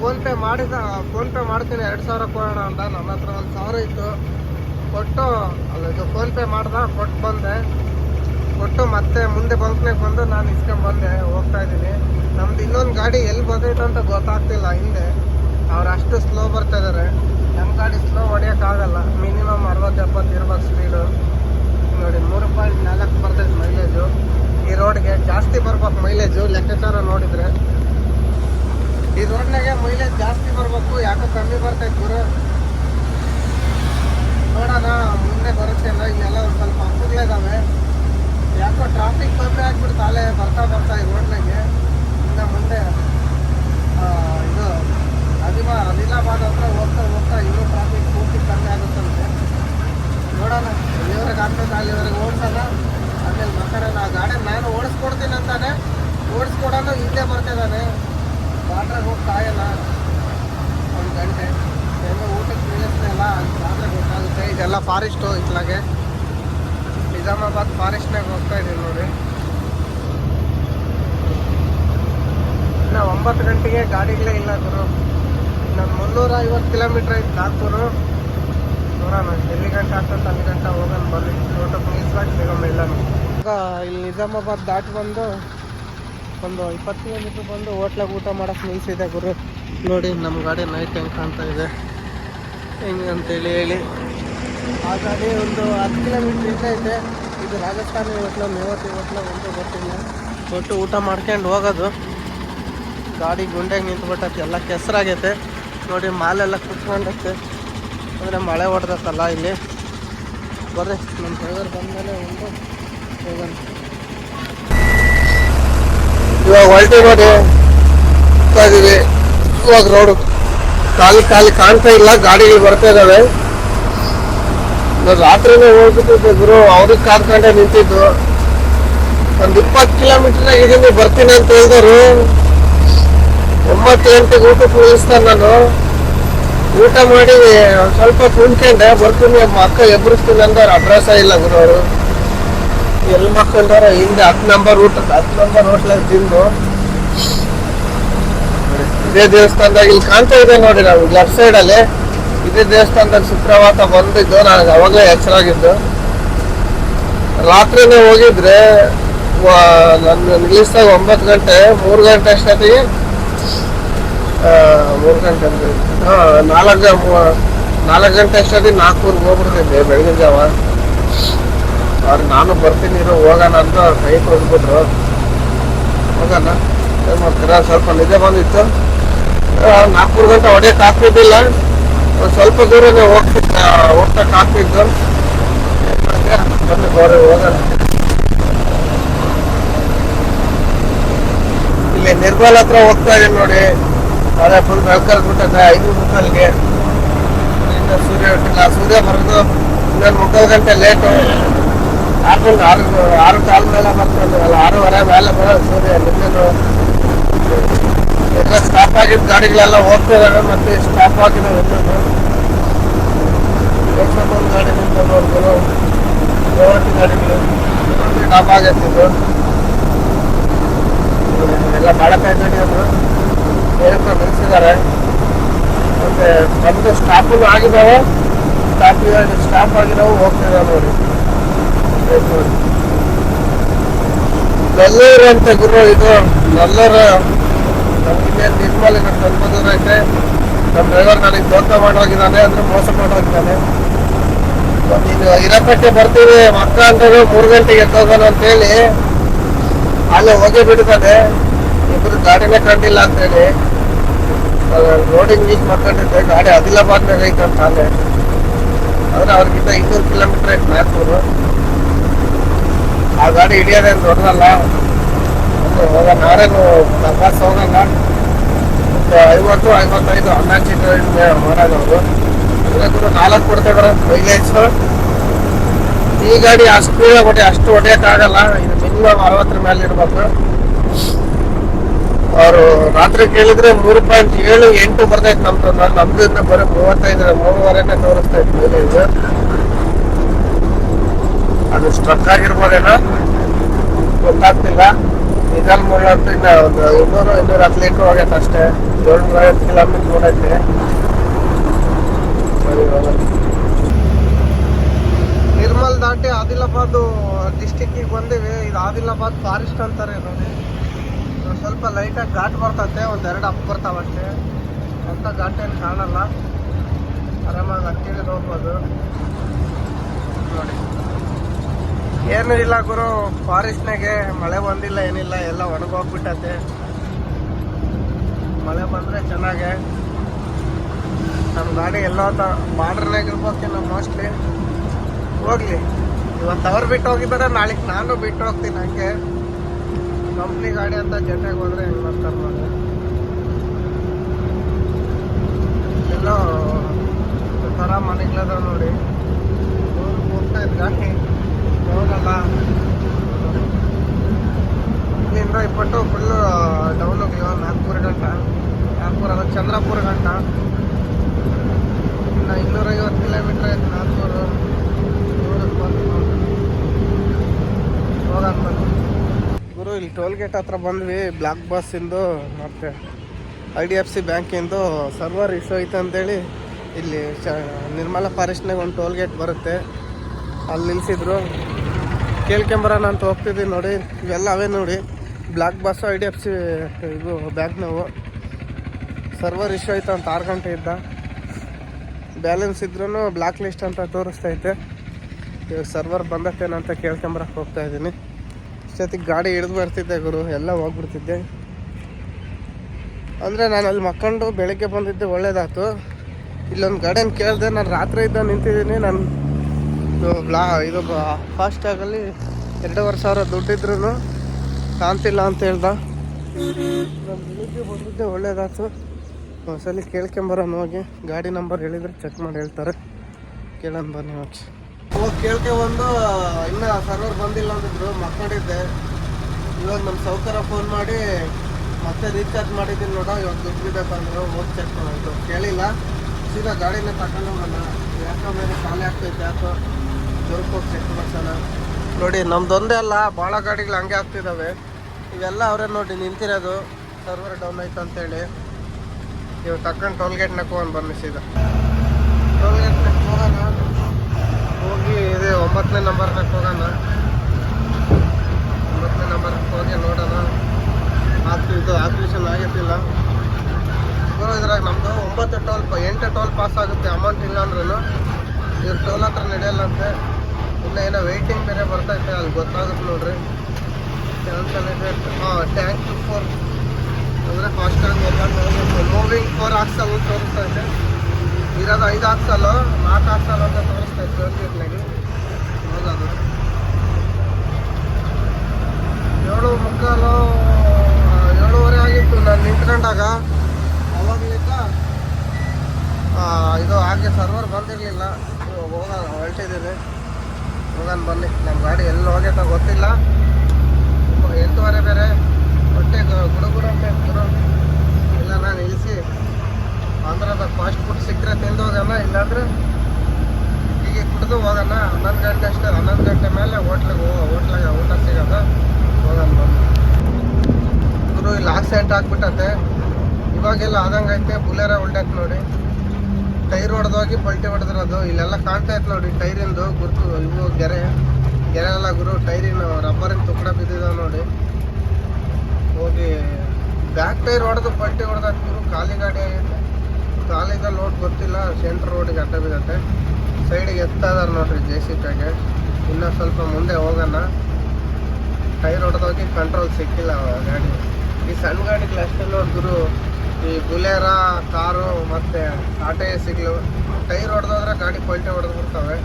S1: ಫೋನ್ಪೇ ಮಾಡಿದ ಫೋನ್ಪೇ ಮಾಡ್ತೀನಿ, ಎರಡು ಸಾವಿರ ಕೊಡೋಣ ಅಂತ ನನ್ನ ಹತ್ರ ಒಂದು ಸಾವಿರ ಇತ್ತು. ಕೊಟ್ಟು, ಅಲ್ಲ ಅಲ್ಲಿದು ಫೋನ್ಪೇ ಮಾಡ್ದ ಕೊಟ್ಟು ಬಂದೆ. ಕೊಟ್ಟು ಮತ್ತೆ ಮುಂದೆ ಬಂಕ್ನಾಗ ಬಂದು ನಾನು ಇಸ್ಕೊಂಡ್ ಬಂದೆ, ಹೋಗ್ತಾ ಇದ್ದೀನಿ. ನಮ್ದು ಇನ್ನೊಂದು ಗಾಡಿ ಎಲ್ಲಿ ಬಂದೈತೆ ಅಂತ ಗೊತ್ತಾಗ್ತಿಲ್ಲ ಹಿಂದೆ. ಅವ್ರು ಅಷ್ಟು ಸ್ಲೋ ಬರ್ತಾ ಇದಾರೆ. ನಮ್ಮ ಗಾಡಿ ಸ್ಲೋ ಹೊಡಿಯೋಕ್ಕಾಗಲ್ಲ ಮಿನಿಮಮ್ ಅರವತ್ತು ಎಪ್ಪತ್ತು ಇರ್ಬೇಕು ಸ್ಪೀಡು ನೋಡಿ, ಮೂರು ಪಾಯಿಂಟ್ ನಾಲ್ಕು ಬರ್ತೈತೆ ಮೈಲೇಜು ಈ ರೋಡ್ಗೆ ಜಾಸ್ತಿ ಬರ್ಬೇಕು ಮೈಲೇಜು ಲೆಕ್ಕಾಚಾರ ನೋಡಿದರೆ. ಈ ರೋಡ್ನಾಗೆ ಮೈಲೇಜ್ ಜಾಸ್ತಿ ಬರ್ಬೇಕು, ಯಾಕೋ ಕಮ್ಮಿ ಬರ್ತೈತೆ ಗುರು. ನೋಡೋಣ, ಮುಂದೆ ಬರುತ್ತೆ ಅಲ್ಲ ಇಲ್ಲೆಲ್ಲ ಒಂದು ಸ್ವಲ್ಪ ಇದಾವೆ. ಯಾಕೋ ಟ್ರಾಫಿಕ್ ಕಮ್ಮಿ ಆಗ್ಬಿಡ್ತು ಬರ್ತಾ ಬರ್ತಾ ಈ ರೋಡ್ನಾಗೆ ಇನ್ನು ಮುಂದೆ ಅದಿಮಾ ಅದಿಲಾಬಾದ್ ಹತ್ರ ಹೋಗ್ತಾ ಹೋಗ್ತಾ ಇನ್ನೂ ಟ್ರಾಫಿಕ್ ಪೂರ್ತಿ ಕಮ್ಮಿ ಆಗುತ್ತಂತೆ ನೋಡೋಣ ಎಲ್ಲಿವರೆಗೆ ಆಗ್ತದೆ ಅಲ್ಲಿವರೆಗೆ ಓಡಿಸೋಣ. ಆಮೇಲೆ ಮಾತಾಡೋಣ ಆ ಗಾಡಿ ನಾನು ಓಡಿಸ್ಕೊಡ್ತೀನಿ ಅಂತಾನೆ ಓಡಿಸ್ಕೊಡೋಣ ಹಿಂದೆ ಬರ್ತಿದ್ದಾನೆ ಬಾಟ್ರಾಗ ಹೋಗಿ ಕಾಯಲ್ಲ. ಒಂದು ಗಂಟೆ. ಎಲ್ಲ ಊಟಕ್ಕೆ ನಿಲ್ಲಿಸ್ನೆಲ್ಲ ರಾತ್ರಿ ಗೊತ್ತಾಗುತ್ತೆ ಇದೆಲ್ಲ ಫಾರೆಸ್ಟು ಇತ್ಲಾಗೆ. ನಿಜಾಮಾಬಾದ್ ಫಾರೆಸ್ಟ್ನಾಗ ಹೋಗ್ತಾ ಇದ್ದೀನಿ ನೋಡಿ. ಇನ್ನು ಒಂಬತ್ತು ಗಂಟೆಗೆ ಗಾಡಿಗಳೇ ಇಲ್ಲ ಗುರು. ನಾನು ಮುನ್ನೂರ ಐವತ್ತು ಕಿಲೋಮೀಟ್ರ್ ಐತೆ ನಾಗ್ಪುರು ನೋಡೋಣ ಎಲ್ಲಿ ಗಂಟೆ ಆಗ್ತದೆ ಅಲ್ಲಿ ಗಂಟೆ ಹೋಗೋಣ ಟೋಟಲ್ ಊಟಕ್ಕೆ ಹಾಕಿ ಬೇಗಮ್ಮ ಎಲ್ಲಾನು ಈಗ ಇಲ್ಲಿ ನಿಜಾಮಾಬಾದ್ ದಾಟಿ ಬಂದು ಒಂದು ಇಪ್ಪತ್ತು ಕಿಲೋಮೀಟ್ರ್ ಬಂದು ಹೋಟ್ಲಾಗ ಊಟ ಮಾಡೋಕ್ಕೆ ನಿಲ್ಸಿದೆ ಗುರು. ನೋಡಿ ನಮ್ಮ ಗಾಡಿ ನೈಟ್ ಹೆಂಗೆ ಕಾಣ್ತಾ ಇದೆ. ಹೆಂಗೆ ಅಂತೇಳಿ ಹೇಳಿ. ಆ ಗಾಡಿ ಒಂದು ಹತ್ತು ಕಿಲೋಮೀಟ್ರ್ ಇದ್ದೇ ಇದೆ. ಇದು ರಾಜಸ್ಥಾನಿ ಹೋಟ್ಲ, ಮೇವತಿ ಹೋಟ್ಲ ಒಂದು ಗೊತ್ತಿಲ್ಲ. ಒಟ್ಟು ಊಟ ಮಾಡ್ಕೊಂಡು ಹೋಗೋದು. ಗಾಡಿ ಗುಂಡೆಗೆ ನಿಂತ್ಬಿಟ್ಟೈತೆ. ಎಲ್ಲ ಕೆಸರಾಗೈತೆ. ನೋಡಿ, ಮಾಲೆಲ್ಲ ಕುತ್ಕೊಂಡೈತೆ ಅಂದರೆ ಮಳೆ ಹೊಡೆದತ್ತಲ್ಲ ಇಲ್ಲಿ. ಬರ್ರಿ ನಮ್ಮ ಡ್ರೈವರ್ ಬಂದಮೇಲೆ ಒಂದು ಹೋಗೋಣ. ಇವಾಗ ಹೊಲ್ಟಿ ನೋಡಿ. ಇದ್ದೀವಿ. ಇವಾಗ ರೋಡು ಖಾಲಿ ಖಾಲಿ ಕಾಣ್ತಾ ಇಲ್ಲ, ಗಾಡಿಗಳು ಬರ್ತಾ ಇದ್ದಾವೆ ರಾತ್ರಿನೇ ಹೋಗ್ಬಿಟ್ಟಿದ್ದೆ ಗುರು, ಅವ್ರಿಗೆ ಕಾದ್ಕೊಂಡೆ ನಿಂತಿದ್ದು. ಒಂದು ಇಪ್ಪತ್ತು ಕಿಲೋಮೀಟರ್ ಇದೀನಿ ಬರ್ತೀನಿ ಅಂತ ಹೇಳಿದರು ಒಂಬತ್ತು ಗಂಟೆಗೆ ಊಟಕ್ಕೆ ನಿಲ್ಲಿಸ್ತಾನೆ ನಾನು. ಊಟ ಮಾಡಿ ಸ್ವಲ್ಪ ಕುಂತ್ಕೊಂಡೆ ಬರ್ತೀನಿ ಒಬ್ಬ ಅಕ್ಕ ಎಬ್ಬರಿಸ್ತೀನಿ ಅಂದ್ರೆ, ಅಭ್ಯಾಸ ಇಲ್ಲ ಗುರು ಅವರು ಎಲ್ಲಿ ಮಕ್ಕಂದಾರ ಹಿಂದೆ ಹತ್ತು ನಂಬರ್ ಊಟ ಹತ್ತು ನಂಬರ್ ಹೋಟ್ಲಾಗ ತಿಂದು. ಇದೇ ದೇವಸ್ಥಾನದಾಗ ಇಲ್ಲಿ ಕಾಣ್ತಾ ಇದೆ ನೋಡಿ ನಾವು ಲೆಫ್ಟ್ ಸೈಡ್ ಅಲ್ಲಿ. ಇದೇ ದೇವಸ್ಥಾನದಾಗ ಸುಪ್ರಭಾತ ಬಂದಿದ್ದು, ನನಗೆ ಅವಾಗಲೇ ಎಚ್ಚರಾಗಿದ್ದು ರಾತ್ರಿನೇ ಹೋಗಿದ್ರೆ ನನ್ನ ನಿಲ್ಲಿಸ್ದಾಗ ಒಂಬತ್ತು ಗಂಟೆ, ಮೂರು ಗಂಟೆ ಅಷ್ಟೊತ್ತಿಗೆ ಮೂರು ಗಂಟೆ ಅಂದ್ರೆ ನಾಲ್ಕು ನಾಲ್ಕು ಗಂಟೆ ಅಷ್ಟೊತ್ತಿಗೆ ನಾಲ್ಕೂರ್ಗೆ ಹೋಗ್ಬಿಡ್ತಿದ್ದೆ ಬೆಳಗಿನ ಜಾವ. ಅವ್ರು ನಾನು ಬರ್ತೀನಿ ಇರೋ, ಹೋಗೋಣ ಅಂತ ಕೈ ಕೊಟ್ಬಿಟ್ರು ಹೋಗೋಣ, ಏನು ಮಾಡ್ತೀರಾ? ಸ್ವಲ್ಪ ನಿದ್ದೆ ಬಂದಿತ್ತು. ನಾಲ್ಕೂರು ಗಂಟೆ ಹೊಡೆಯಕ್ಕೆ ಆಗ್ತಿದ್ದಿಲ್ಲ. ಸ್ವಲ್ಪ ದೂರನೇ ಹೋಗ್ತಿದ್ದ ಹೋಗ್ತಾ ಆಗ್ತಿದ್ದು ಬಂದು ಹೋಗೋಣ. ಇಲ್ಲಿ ನಿರ್ಮಲ್ ಹತ್ರ ಹೋಗ್ತಾ ಇದ್ದೀನಿ ನೋಡಿ. ಅದೇ ಫುಲ್ ಬೆಳ್ಕಲ್ ಬಿಟ್ಟೈತೆ ಐದು ಮುಕ್ಕಲ್ಗೆ. ಇನ್ನು ಸೂರ್ಯ ಹುಟ್ಟಿಲ್ಲ ಸೂರ್ಯ ಬರೋದು ಇನ್ನೊಂದು ಮುಕ್ಕಾಲು ಗಂಟೆ ಲೇಟು ಆರು ಆರು ಆರು ಕಾಲ ಮೇಲೆ ಬರ್ತದೆ ಅಲ್ಲ, ಆರೂವರೆ ಮೇಲೆ ಬರೋದು ಸೂರ್ಯ ನಿನ್ನೆನು ಎಲ್ಲ ಸ್ಟಾಪ್ ಆಗಿದ್ದ ಗಾಡಿಗಳೆಲ್ಲ ಹೋಗ್ತಿದ್ದಾರೆ ಮತ್ತೆ ಸ್ಟಾಪ್ ಆಗಿದಾವೆ ಇನ್ನೊಂದು ಒಂದು ಗಾಡಿ ನಿಂತು ನೋಡ್ಬೋದು. ಗೋವಾಟಿ ಗಾಡಿಗಳು. ಸ್ಟಾಪ್ ಆಗೈತಿದ್ದು ಎಲ್ಲ ಬಾಳೆಕಾಯಿ ಗಾಡಿ ಅದು ನಿಲ್ಲಿಸಿದ್ದಾರೆ. ಮತ್ತೆ ಬಂದು ಸ್ಟಾಪು ಆಗಿದ್ದಾವೆ. ಸ್ಟಾಪ್ ಸ್ಟಾಪ್ ಆಗಿದ್ದಾವೆ ಹೋಗ್ತಿದ್ದಾವೆ ನೋಡಿ. ನಲ್ಲೂರು ಅಂತ ಗುರು ಇದು, ನಲ್ಲೂರು. ನಮಗೆ ನಿರ್ಮಲ್ ದೂರ ಐತೆ. ನಮ್ಮ ಡ್ರೈವರ್ ನನಗೆ ದೋಖ ಮಾಡೋಗಿದ್ದಾನೆ, ಅಂದ್ರೆ ಮೋಸ ಮಾಡೋಗಿದ್ದಾನೆ. ನೀನು ಇರಕಟ್ಟೆ ಬರ್ತೀವಿ ಮಕ್ಕ ಅಂತೇಳಿ ಮೂರು ಗಂಟೆಗೆ ಎದ್ದೋಗೋಣ ಅಂತೇಳಿ ಅಲ್ಲೇ ಹೋಗಿ ಬಿಡ್ತಾನೆ ಇಬ್ರು ಗಾಡಿನೇ ಕಂಡಿಲ್ಲ ಅಂತೇಳಿ ರೋಡಿಗೆ ಯೂಸ್ ಮಾಡ್ಕೊಂಡಿದ್ದೆ, ಗಾಡಿ ಆದಿಲಾಬಾದ್ನಾಗ ಐತಂತ ಅಲ್ಲೇ ಆದ್ರೆ. ಅವ್ರಿಗಿಂತ ಇನ್ನೂರು ಕಿಲೋಮೀಟರ್ ಐತೆ ನಾಗ್ಪುರು ಆ ಗಾಡಿ ಹಿಡಿಯೋದೇ ದೊಡ್ಡದಲ್ಲ. ಒಂದು ಹೋಗೋಣ ನಾವೇನು ಬಸ್ ಹೋಗಲ್ಲ. ಒಂದು ಐವತ್ತು, ಐವತ್ತೈದು ಹನ್ನೊಂದು ಸೀಟ್ ಮಾಡೋದವರು ಇವತ್ತು ನಾಲ್ಕು ಕೊಡ್ತಾರೆ ಮೈಲೇಜ್ ಈ ಗಾಡಿ ಅಷ್ಟು ಹೊಡೆ ಅಷ್ಟು ಹೊಡೆಯಕ್ಕಾಗಲ್ಲ ಇದು ಮಿನಿಮಮ್ ಅರವತ್ತರ ಮೇಲೆ ಇರ್ಬೇಕು ಅವರು ರಾತ್ರಿ ಕೇಳಿದ್ರೆ ಮೂರು ಪಾಯಿಂಟ್ ಏಳು ಎಂಟು ನಮ್ದು ನಾನು ನಮ್ದು ಇನ್ನ ಬರೀ ಮೂವತ್ತೈದು ಮೂರುವರೆನೇ ತೋರಿಸ್ತಾ ಇತ್ತು ಇದು. ಅದು ಸ್ಟ್ರಕ್ ಆಗಿರ್ಬೋದೇನೋ? ಗೊತ್ತಾಗ್ತಿಲ್ಲ. ನಿಧಾನ ಮುಳ್ಳಂತೂ ಇನ್ನ ಒಂದು ಇನ್ನೂರು, ಇನ್ನೂರ ಹತ್ತು ಲೀಟ್ರ್ ಹೋಗೈತೆ ಅಷ್ಟೇ ಏಳ್ನೂರ ಐವತ್ತು ಕಿಲೋಮೀಟರ್ ಓಡೈತೆ ನಿರ್ಮಲ್ ದಾಟಿ ಆದಿಲಾಬಾದ್ ಡಿಸ್ಟಿಕ್ಕಿಗೆ ಬಂದಿವಿ. ಇದು ಆದಿಲಾಬಾದ್ ಫಾರೆಸ್ಟ್ ಅಂತಾರೆ. ನೋಡಿ ಸ್ವಲ್ಪ ಲೈಟಾಗಿ ಘಾಟ್ ಬರ್ತತೆ ಒಂದೆರಡು ಅಪ್ ಬರ್ತಾವಷ್ಟೇ ಅಂತ ಘಾಟ್ ಏನು ಕಾಣಲ್ಲ. ಆರಾಮಾಗಿ ಹತ್ತಿರ ಹೋಗ್ಬೋದು ನೋಡಿ. ಏನು ಇಲ್ಲ ಗುರು ಫಾರೆಸ್ಟ್ನಾಗೆ ಮಳೆ ಬಂದಿಲ್ಲ, ಏನಿಲ್ಲ, ಎಲ್ಲ ಒಣಗೋಗ್ಬಿಟ್ಟತೆ ಮಳೆ ಬಂದರೆ ಚೆನ್ನಾಗೆ. ನಮ್ಮ ಗಾಡಿ ಎಲ್ಲ ಬಾರ್ಡ್ರ್ನಾಗ ಇರ್ಬೇಕೇನೋ ಮೋಸ್ಟ್ಲಿ ಹೋಗ್ಲಿ. ಇವತ್ತು ಅವ್ರು ಬಿಟ್ಟು ಹೋಗಿದ್ದಾರೆ, ನಾಳೆಗೆ ನಾನು ಬಿಟ್ಟು ಹೋಗ್ತೀನಿ ಹಂಗೆ. ಕಂಪ್ನಿ ಗಾಡಿ ಅಂತ ಜೊತೆಗೆ ಹೋದ್ರೆ ಹೆಂಗೆ ಬರ್ತಾರೆ ನೋಡಿ. ಎಲ್ಲೋ ಥರ ಮನೆಗಳದ ನೋಡಿ. ಹೋಗ್- ಹೋಗ್ತಾ ಇದ್ದ ಹೋಗಲ್ಲ. ಇಲ್ಲಿಂದ ಇಪ್ಪತ್ತು ಫುಲ್ಲು ಡೌನ್ ಹೋಗಿಲ್ಲ ನಾಗ್ಪುರ ಗಂಟ. ನಾಗ್ಪುರ ಅಲ್ಲ, ಚಂದ್ರಪುರ ಗಂಟ. ಇನ್ನು ಇನ್ನೂರೈವತ್ತು ಕಿಲೋಮೀಟ್ರ್ ಐತೆ ನಾಗ್ಪುರ. ಹೋಗಕ್ಕೆ ಬನ್ನಿ ಗುರು ಇಲ್ಲಿ ಟೋಲ್ ಗೇಟ್ ಹತ್ರ ಬಂದ್ವಿ ಬ್ಲಾಕ್ ಬಸ್ ಇಂದು, ಮತ್ತೆ ಐ ಡಿ ಎಫ್ ಸಿ ಬ್ಯಾಂಕಿಂದು ಸರ್ವರ್ ಇಶ್ಯೂ ಐತೆ ಅಂತೇಳಿ ಇಲ್ಲಿ ಚ ನಿರ್ಮಲಾ ಫಾರೆಸ್ಟ್ನಾಗ ಒಂದು ಟೋಲ್ ಗೇಟ್ ಬರುತ್ತೆ. ಅಲ್ಲಿ ನಿಲ್ಸಿದ್ರು. ಕೇಳ್ಕೊಂಬರೋಣ ನಾನು ಹೋಗ್ತಿದ್ದೀವಿ ನೋಡಿ, ಇವೆಲ್ಲ ಅವೇ ನೋಡಿ. Blackbuck I D F C ಇದು ಬ್ಯಾಂಕ್ ನಾವು. ಸರ್ವರ್ ಇಶ್ಯೂ ಐತೆ ಅಂತ ಆರು ಗಂಟೆ ಇದ್ದ. ಬ್ಯಾಲೆನ್ಸ್ ಇದ್ರೂ ಬ್ಲಾಕ್ ಲಿಸ್ಟ್ ಅಂತ ತೋರಿಸ್ತೈತೆ. ಇವಾಗ ಸರ್ವರ್ ಬಂದತ್ತೇನಂತ ಕೇಳ್ಕೊಂಬರಕ್ಕೆ ಹೋಗ್ತಾ ಇದ್ದೀನಿ ಇಷ್ಟೊತ್ತಿಗೆ ಗಾಡಿ ಹಿಡಿದು ಬರ್ತಿದ್ದೆ ಗುರು, ಎಲ್ಲ ಹೋಗ್ಬಿಡ್ತಿದ್ದೆ. ಅಂದರೆ ನಾನು ಅಲ್ಲಿ ಮಕ್ಕಂಡು ಬೆಳಗ್ಗೆ ಬಂದಿದ್ದೆ, ಒಳ್ಳೇದಾಯ್ತು. ಇಲ್ಲೊಂದು ಗಾಡಿಯನ್ನು ಕೇಳಿದೆ, ನಾನು ರಾತ್ರಿ ಇದ್ದ ನಿಂತಿದ್ದೀನಿ. ನಾನು ಇದು ಬ್ಲಾ, ಇದು ಫಾಸ್ಟಾಗಲ್ಲಿ ಎರಡೂವರೆ ಸಾವಿರ ದುಡ್ಡಿದ್ರು ಕಾಣ್ತಿಲ್ಲ ಅಂತ ಹೇಳ್ದ. ನಾನು ಬೆಳಿಗ್ಗೆ ಬಂದಿದ್ದೆ, ಒಳ್ಳೇದಾಯ್ತು. ಒಂದ್ಸಲಿ ಕೇಳ್ಕೊಂಬರೋನು ಹೋಗಿ. ಗಾಡಿ ನಂಬರ್ ಹೇಳಿದರೆ ಚೆಕ್ ಮಾಡಿ ಹೇಳ್ತಾರೆ. ಕೇಳೋಣ ಬನ್ನಿ ಹೋಗಿ ಕೇಳ್ಕೆ ಬಂದು ಇನ್ನ ಸರ್ವರ್ ಬಂದಿಲ್ಲ ಅಂತಿದ್ರು ಮಕ್ಕಳಿದ್ದೆ ಇವಾಗ ನಮ್ಮ ಸೌಕರ್ಯ ಫೋನ್ ಮಾಡಿ, ಮತ್ತೆ ರೀಚಾರ್ಜ್ ಮಾಡಿದ್ದೀನಿ ನೋಡ, ಇವಾಗ ದುಡ್ಡು ಬಿಡಬೇಕಂದ್ರು ಹೋಗಿ ಚೆಕ್ ಮಾಡೋದು ಕೇಳಿಲ್ಲ. ಸೀದಾ ಗಾಡಿನ ತಗೊಂಡು ಹೋಗೋಣ. ಯಾಕೋ ಮೇಲೆ ಖಾಲಿ ಆಗ್ತೈತೆ, ಯಾಕೋ ದುರ್ಗ ಚೆಕ್ ಮಾಡ್ಸೋಣ. ನೋಡಿ ನಮ್ದೊಂದೇ ಅಲ್ಲ, ಭಾಳ ಗಾಡಿಗಳು ಹಂಗೆ ಆಗ್ತಿದ್ದಾವೆ ಇವೆಲ್ಲ ಅವರೇ ನೋಡಿ ನಿಂತಿರೋದು. ಸರ್ವರ್ ಡೌನ್ ಆಯ್ತು ಅಂತೇಳಿ. ಇವಾಗ ತಕ್ಕಂಡು ಟೋಲ್ ಗೇಟ್ನಾಗ ಹೋಗೋಣ ಬನ್ನಿ ಸೀದಾ. ಟೋಲ್ ಗೇಟ್ನಾಗ ಹೋಗೋಣ. ಹೋಗಿ ಇದೆ, ಒಂಬತ್ತನೇ ನಂಬರ್ನಾಗ ಹೋಗೋಣ. ಒಂಬತ್ತನೇ ನಂಬರ್ ಹೋಗಿ ನೋಡೋಣ. ಆಕ್ಟಿ ಇದು ಆಪ್ರೇಷನ್ ಆಗಿರ್ತಿಲ್ಲ ಗುರು, ಇದ್ರಾಗ ನಮ್ಮದು ಒಂಬತ್ತು ಟೋಲ್ ಎಂಟು ಟೋಲ್ ಪಾಸ್ ಆಗುತ್ತೆ ಅಮೌಂಟ್ ಇಲ್ಲ ಅಂದ್ರೂ ಇವ್ರ ಟೋಲ್ ಹತ್ರ ನಡೆಯಲ್ಲಂತೆ. ಇನ್ನು ಏನೋ ವೆಯ್ಟಿಂಗ್ ಬೇರೆ ಬರ್ತೈತೆ ಅಲ್ಲಿ ಗೊತ್ತಾಗುತ್ತೆ ನೋಡ್ರಿ. ಇದೆ. ಹಾಂ ಟ್ಯಾಂಕ್ ಫೋರ್ ಅಂದರೆ ಫಾಸ್ಟಾಗಿ ಎಲ್ಲ ಮೂವಿಂಗ್ ಫೋರ್ ಆಕ್ಸಲ್ ತೋರಿಸ್ತಾ ಇದೆ. ಇರೋದು ಐದು ಹಾಕ್ಸಲ್ಲು, ನಾಲ್ಕು ಹಾಕ್ಸಲ್ಲು ಅಂತ ತೋರಿಸ್ತಾ ಇತ್ತು ಟ್ವೆಂಟಿ ಹೋಗೋದು ಏಳು ಮುಕ್ಕಾಲು, ಏಳುವರೆ ಆಗಿತ್ತು ನಾನು ನಿಂತ್ಕೊಂಡಾಗ. ಅವಾಗಲಿಂದ ಇದು ಹಾಗೆ ಸರ್ವರ್ ಬಂದಿರಲಿಲ್ಲ. ಹೋಗೋಣ, ಹೊರಟಿದ್ದೀನಿ. ಹೋಗೋಣ ಬನ್ನಿ. ನಮ್ಮ ಗಾಡಿ ಎಲ್ಲಿ ಹೋಗೈತ ಗೊತ್ತಿಲ್ಲ. ಎಂಟೂವರೆ ಬೇರೆ. ಹೊಟ್ಟೆ ಗುಡುಗುಡ ಇಲ್ಲ ನಾನು ನಿಲ್ಲಿಸಿ ಆಂಧ್ರದ ಫಾಸ್ಟ್ ಫುಡ್ ಸಿಕ್ಕರೆ ತಿಂದು ಹೋಗೋಣ ಇಲ್ಲಾಂದ್ರೆ ಹೀಗೆ ಕುಡಿದು ಹೋಗೋಣ ಹನ್ನೊಂದು ಗಂಟೆ ಅಷ್ಟೇ, ಹನ್ನೊಂದು ಗಂಟೆ ಮೇಲೆ ಹೋಟ್ಲಿಗೆ ಹೋಗೋ, ಹೋಟ್ಲಾಗ ಊಟ ಸಿಗೋದು ಹೋಗೋಣ ಗುರು, ಇಲ್ಲಿ ಆಕ್ಸಿಡೆಂಟ್ ಆಗಿಬಿಟ್ಟತೆ. ಇವಾಗೆಲ್ಲ ಆದಂಗೆ ಐತೆ, ಬುಲೆರ ಉಲ್ಟೈತೆ ನೋಡಿ. ಟೈರ್ ಹೊಡೆದೋಗಿ ಪಲ್ಟಿ ಹೊಡೆದಿರೋದು, ಇಲ್ಲೆಲ್ಲ ಕಾಣ್ತಾ ಇತ್ತು ನೋಡಿ ಟೈರಿಂದು ಗುರುತು, ಇವು ಗೆರೆ. ಗೆರೆ ಎಲ್ಲ ಗುರು ಟೈರಿನ ರಬ್ಬರಿನ ತುಕ್ಕಡ ಬಿದ್ದಿದಾವೆ ನೋಡಿ. ಹೋಗಿ ಬ್ಯಾಕ್ ಟೈರ್ ಹೊಡೆದು ಪಲ್ಟಿ ಹೊಡೆದಾಕ್ ಗುರು, ಖಾಲಿ ಗಾಡಿ ಆಗೈತೆ. ಖಾಲಿದ ಲೋಡ್ ಗೊತ್ತಿಲ್ಲ ಸೆಂಟ್ರ್ ರೋಡಿಗೆ ಅಡ್ಡ ಬಿದ್ದತೆ ಸೈಡಿಗೆ ಎತ್ತಾ ಇದಾರೆ ನೋಡ್ರಿ ಜೆ ಸಿ ಪಿಗೆ ಇನ್ನೂ ಸ್ವಲ್ಪ ಮುಂದೆ ಹೋಗೋಣ. ಟೈರ್ ಹೊಡೆದೋಗಿ ಕಂಟ್ರೋಲ್ ಸಿಕ್ಕಿಲ್ಲ ಗಾಡಿ. ಈ ಸಣ್ಣ ಗಾಡಿಗಳು ಅಷ್ಟೇ ನೋಡಿದ್ರು ಈ ಬುಲೆರ, ಕಾರು ಮತ್ತು ಟಾಟಾ ಸಿಗ್ಲು. ಟೈರ್ ಹೊಡೆದೋದ್ರೆ ಗಾಡಿ ಪಲ್ಟಿ ಹೊಡೆದು ಬಿಡ್ತವೆ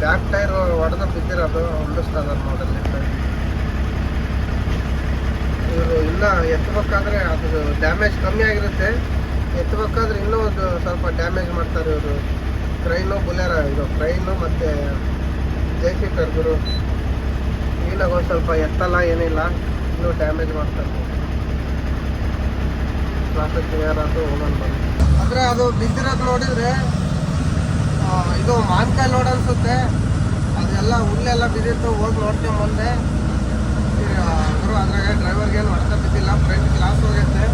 S1: ಬ್ಯಾಕ್ ಟೈರ್ ಹೊಡೆದು ಬಿದ್ದಿರೋದು ಉಳಿಸ್ತದ ನೋಡಲ್ಲಿ ಇವರು ಇನ್ನೂ ಎತ್ತಬೇಕಾದ್ರೆ ಅದು ಡ್ಯಾಮೇಜ್ ಕಮ್ಮಿ ಆಗಿರುತ್ತೆ. ಎತ್ತಬೇಕಾದ್ರೆ ಇನ್ನೂ ಒಂದು ಸ್ವಲ್ಪ ಡ್ಯಾಮೇಜ್ ಮಾಡ್ತಾರೆ ಇವರು. ಕ್ರೈನು ಬುಲೆರ ಇದು ಕ್ರೈನು ಮತ್ತು ಜೆ ಸಿ ಗುರು. ಕ್ಲೀನಾಗಿ ಒಂದು ಸ್ವಲ್ಪ ಎತ್ತಲ್ಲ, ಏನಿಲ್ಲ, ಇನ್ನೂ ಡ್ಯಾಮೇಜ್ ಮಾಡ್ತಾರೆ. ಟ್ರಾಫಿಕ್ ಯಾರಾದರೂ ಅದು ಬಿದ್ದಿರೋದು ನೋಡಿದರೆ ಇದು ಮಾನ್ಕಾಯಿ ಲೋಡ್ ಅನ್ಸುತ್ತೆ. ಅದೆಲ್ಲ ಹುಲ್ಲೆಲ್ಲ ಬಿದ್ದಿತ್ತು, ಹೋಗಿ ನೋಡ್ತೀವಿ ಮುಂದೆ. ಅದ್ರಾಗ ಡ್ರೈವರ್ಗೆ ಏನು ಹೊಡೆತ ಬಿದ್ದಿಲ್ಲ ಫ್ರೆಂಡ್ ಕ್ಲಾಸ್ ಹೋಗೈತೆ.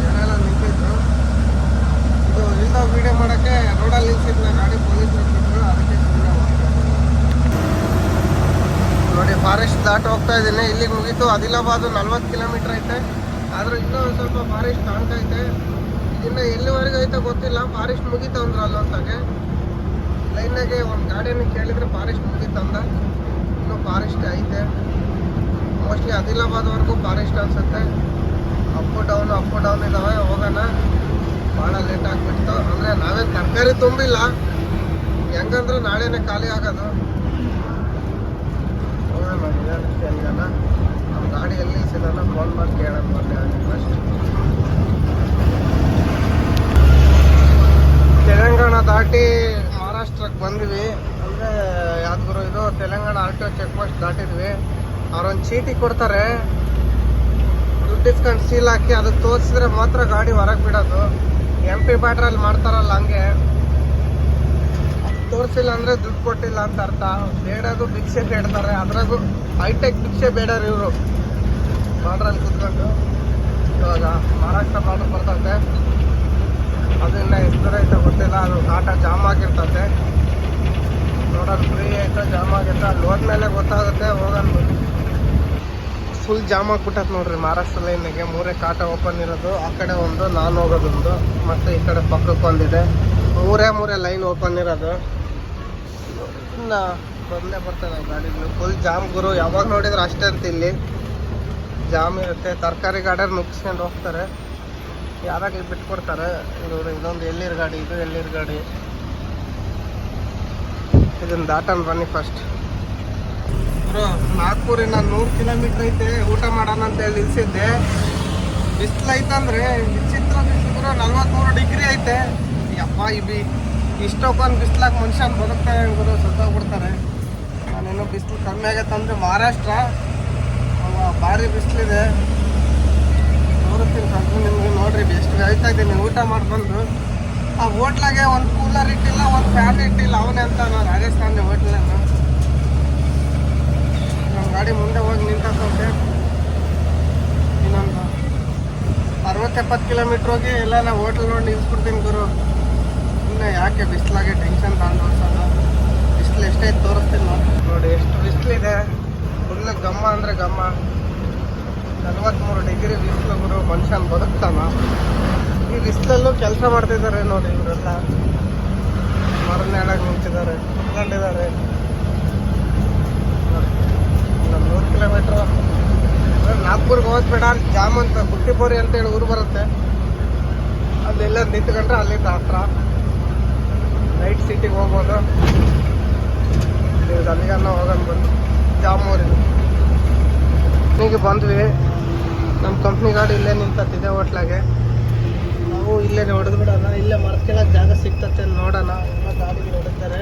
S1: ಜನ ಎಲ್ಲ ನಿಂತಿದ್ರು. ಇದು ಇಲ್ದ ವಿಡಿಯೋ ಮಾಡೋಕ್ಕೆ ರೋಡಲ್ಲಿ ನಿಲ್ಸಿದ್ನ ಗಾಡಿ ಅದಕ್ಕೆ ನೋಡಿ ಫಾರೆಸ್ಟ್ ದಾಟ್ ಹೋಗ್ತಾ ಇದ್ದೀನಿ. ಇಲ್ಲಿಗೆ ಮುಗೀತು. ಅದಿಲಾಬಾದ್ ನಲ್ವತ್ತು ಕಿಲೋಮೀಟ್ರ್ ಐತೆ. ಆದರೂ ಇನ್ನೂ ಒಂದು ಸ್ವಲ್ಪ ಫಾರೆಸ್ಟ್ ಐತೆ. ಇನ್ನು ಎಲ್ಲಿವರೆಗೂ ಐತೆ ಗೊತ್ತಿಲ್ಲ. ಫಾರೆಸ್ಟ್ ಮುಗೀತು ಅಲ್ಲ ಅಲ್ಲೊಂತಾಗೆ ಲೈನಾಗೆ ಒಂದು ಗಾಡಿಯನ್ನು ಕೇಳಿದ್ರೆ ಫಾರೆಸ್ಟ್ ಮುಗೀತಂದ ಇನ್ನೂ ಫಾರೆಸ್ಟ್ ಐತೆ. ಮೋಸ್ಟ್ಲಿ ಆದಿಲಾಬಾದ್ವರೆಗೂ ಫಾರೆಸ್ಟ್ ಅನ್ಸುತ್ತೆ. ಅಪ್ ಡೌನ್ ಅಪ್ ಡೌನ್ ಇದ್ದಾವೆ ಹೋಗೋಣ. ಭಾಳ ಲೇಟ್ ಆಗಿಬಿಡ್ತು ಅಂದರೆ ನಾವೇ ತರಕಾರಿ ತುಂಬಿಲ್ಲ. ಹೆಂಗಂದ್ರೆ ನಾಳೆನೇ ಖಾಲಿ ಆಗೋದು. ನಮ್ಮ ಗಾಡಿ ಎಲ್ಲಿ ಸಿಗೋಣ ಫೋನ್ ಮಾಡಿ ಕೇಳೋಣ ತೆಲಂಗಾಣ ದಾಟಿ ಮಹಾರಾಷ್ಟ್ರಕ್ಕೆ ಬಂದ್ವಿ. ಅಂದರೆ ಯಾವ್ದು ಇದು Telangana R T check post ದಾಟಿದ್ವಿ. ಅವ್ರೊಂದು ಚೀಟಿ ಕೊಡ್ತಾರೆ. ದುಡ್ಡು ಇಸ್ಕೊಂಡು ಸೀಲ್ ಹಾಕಿ ಅದಕ್ಕೆ ತೋರಿಸಿದ್ರೆ ಮಾತ್ರ ಗಾಡಿ ಹೊರಗೆ ಬಿಡೋದು. ಎಂ ಪಿ ಬ್ಯಾಟ್ರಲ್ಲಿ ಮಾಡ್ತಾರಲ್ಲ ಹಂಗೆ. ತೋರಿಸಿಲ್ಲ ಅಂದರೆ ದುಡ್ಡು ಕೊಟ್ಟಿಲ್ಲ ಅಂತ ಅರ್ಥ. ಬೇಡದು ಭಿಕ್ಷೆ ಬೇಡ್ತಾರೆ. ಅದ್ರಾಗೂ ಹೈಟೆಕ್ ಭಿಕ್ಷೆ ಬೇಡರು ಇವರು. ಬಾರ್ಡ್ರಲ್ಲಿ ಕುತ್ಕೊಂಡು. ಇವಾಗ ಮಹಾರಾಷ್ಟ್ರ ಬಾರ್ಡರ್ ಬರ್ತದೆ ಅದರಿಂದ ಎಷ್ಟು ದೂರ ಐತೆ ಗೊತ್ತಿಲ್ಲ. ಅದು ಆಟ ಜಾಮ್ ಆಗಿರ್ತಂತೆ. ನೋಡೋದು ಫ್ರೀ ಐತೆ ಜಾಮ್ ಆಗೈತೆ ಅಲ್ಲಿ ಹೋದ್ಮೇಲೆ ಗೊತ್ತಾಗುತ್ತೆ, ಹೋಗೋಣ. ಫುಲ್ ಜಾಮ್ ಆಗ್ಬಿಟ್ಟತ್ ನೋಡ್ರಿ ಮಹಾರಾಷ್ಟ್ರ ಲೈನಿಗೆ ಮೂರೇ ಕಾಟ ಓಪನ್ ಇರೋದು. ಆ ಕಡೆ ಒಂದು, ನಾನು ಹೋಗೋದೊಂದು ಮತ್ತೆ ಈ ಕಡೆ ಪಕ್ಕಕ್ಕೆ ಒಂದಿದೆ. ಮೂರೇ ಮೂರೇ ಲೈನ್ ಓಪನ್ ಇರೋದು. ಇನ್ನು ಬಂದೇ ಬರ್ತಾನೆ ಗಾಡಿಗಳು. ಫುಲ್ ಜಾಮ್ ಗುರು, ಯಾವಾಗ ನೋಡಿದ್ರೆ ಅಷ್ಟೇ ಅಂತ ಇಲ್ಲಿ. ಜಾಮ್ ಇರುತ್ತೆ. ತರಕಾರಿ ಗಾಡಿಯವ್ರು ನುಗ್ಸ್ಕೊಂಡು ಹೋಗ್ತಾರೆ. ಯಾರಾಗಲಿ ಬಿಟ್ಕೊಡ್ತಾರೆ? ಇದು ಇದೊಂದು ಎಲ್ಲಿರ್ ಗಾಡಿ, ಇದು ಎಲ್ಲಿರ್ ಗಾಡಿ. ಇದನ್ನ ದಾಟನ್ ಬನ್ನಿ ಫಸ್ಟ್ ನಾಗ್ಪುರಿನ ನೂರು ಕಿಲೋಮೀಟ್ರ್ ಐತೆ, ಊಟ ಮಾಡೋಣ ಅಂತ ಹೇಳಿ ನಿಲ್ಸಿದ್ದೆ. ಬಿಸಿಲು ಐತಂದ್ರೆ ವಿಚಿತ್ರ ಬಿಸಿಲು ನಲ್ವತ್ಮೂರು ಡಿಗ್ರಿ ಐತೆ. ಯಪ್ಪ, ಇಬಿ, ಇಷ್ಟೊಕ್ಕೊಂದು ಬಿಸ್ಲಾಗ ಮನುಷ್ಯನ ಬದುಕ್ತಾರೆ ಗುರು ಸತ್ತೋಗ್ಬಿಡ್ತಾರೆ. ನಾನೇನು ಬಿಸಿಲು ಕಮ್ಮಿ ಆಗೈತೆ ಅಂದ್ರೆ ಮಹಾರಾಷ್ಟ್ರ. ಭಾರಿ ಬಿಸಿಲಿದೆ. ನೋಡುತ್ತೀನಿ ಸ್ವಲ್ಪ ನಿಮ್ಗೆ ನೋಡ್ರಿ, ಎಷ್ಟು ಹೇಳ್ತಾ ಇದ್ದೀನಿ. ಊಟ ಮಾಡ್ಕೊಂಡು ಆ ಹೋಟ್ಲಾಗೆ ಒಂದು ಕೂಲರ್ ಇಟ್ಟಿಲ್ಲ, ಒಂದು ಫ್ಯಾನ್ ಇಟ್ಟಿಲ್ಲ, ಅವನೇ ಅಂತ ನಾನು ರಾಜಸ್ಥಾನ ಹೋಟ್ಲನ್ನು ಗಾಡಿ ಮುಂದೆ ಹೋಗಿ ನಿಂತೈತೆ ಇನ್ನೊಂದು ಅರವತ್ತೆಪ್ಪತ್ತು ಕಿಲೋಮೀಟ್ರ್ ಹೋಗಿ ಎಲ್ಲ ನಾವು ಹೋಟ್ಲ್ ನೋಡಿ ನಿಲ್ಸ್ಬಿಡ್ತೀನಿ ಗುರು. ಇನ್ನು ಯಾಕೆ ಬಿಸಿಲಾಗೆ ಟೆನ್ಷನ್ ತಗೊಂಡು ಅನ್ಸಲ್ಲ ಬಿಸಿಲು ಎಷ್ಟೈತೆ ತೋರಿಸ್ತೀನಿ ನೋಡಿ. ಎಷ್ಟು ಬಿಸಿಲಿದೆ. ಫುಲ್ ಗಮ್ಮ ಅಂದರೆ ಗಮ್ಮ ನಲ್ವತ್ಮೂರು ಡಿಗ್ರಿ ಬಿಸಿಲು ಗುರು. ಮನುಷ್ಯನ ಬದುಕ್ತಾನ. ಈ ಬಿಸಿಲಲ್ಲೂ ಕೆಲಸ ಮಾಡ್ತಿದ್ದಾರೆ ನೋಡಿ ಇವರೆಲ್ಲ. ಮರನೇಳಾಗಿ ನಿಂತಿದ್ದಾರೆ, ಕುತ್ಕೊಂಡಿದ್ದಾರೆ. ಇನ್ನೊಂದು ಕಿಲೋಮೀಟ್ರ್. ನಾಗ್ಪುರ್ಗೆ ಹೋಗ್ಬೇಡ ಅಲ್ಲಿ ಜಾಮ್ ಅಂತ ಕುಟ್ಟಿಪೋರಿ ಅಂತ ಹೇಳಿ ಊರು ಬರುತ್ತೆ. ಅಲ್ಲೆಲ್ಲ ನಿಂತ್ಕೊಂಡ್ರೆ ಅಲ್ಲಿ ಹತ್ರ ನೈಟ್ ಸಿಟಿಗೆ ಹೋಗ್ಬೋದು. ಅಲ್ಲಿಗೆಲ್ಲ ಹೋಗೋಣ ಬಂದು ಜಾಮೂರಿಗೆ ಊರಿಗೆ ಬಂದ್ವಿ. ನಮ್ಮ ಕಂಪ್ನಿ ಗಾಡಿ ಇಲ್ಲೇ ನಿಂತತ್ತಿದೆ ಹೋಟ್ಲಾಗೆ. ನಾವು ಇಲ್ಲೇ ಹೊಡೆದು ಬಿಡೋಣ ಇಲ್ಲೇ ಮರ್ಕೆಲ್ಲ ಜಾಗ ಸಿಗ್ತತ್ತೆ ನೋಡೋಣ. ಎಲ್ಲ ಗಾಡಿಗೆ ಹೊಡಿತಾರೆ.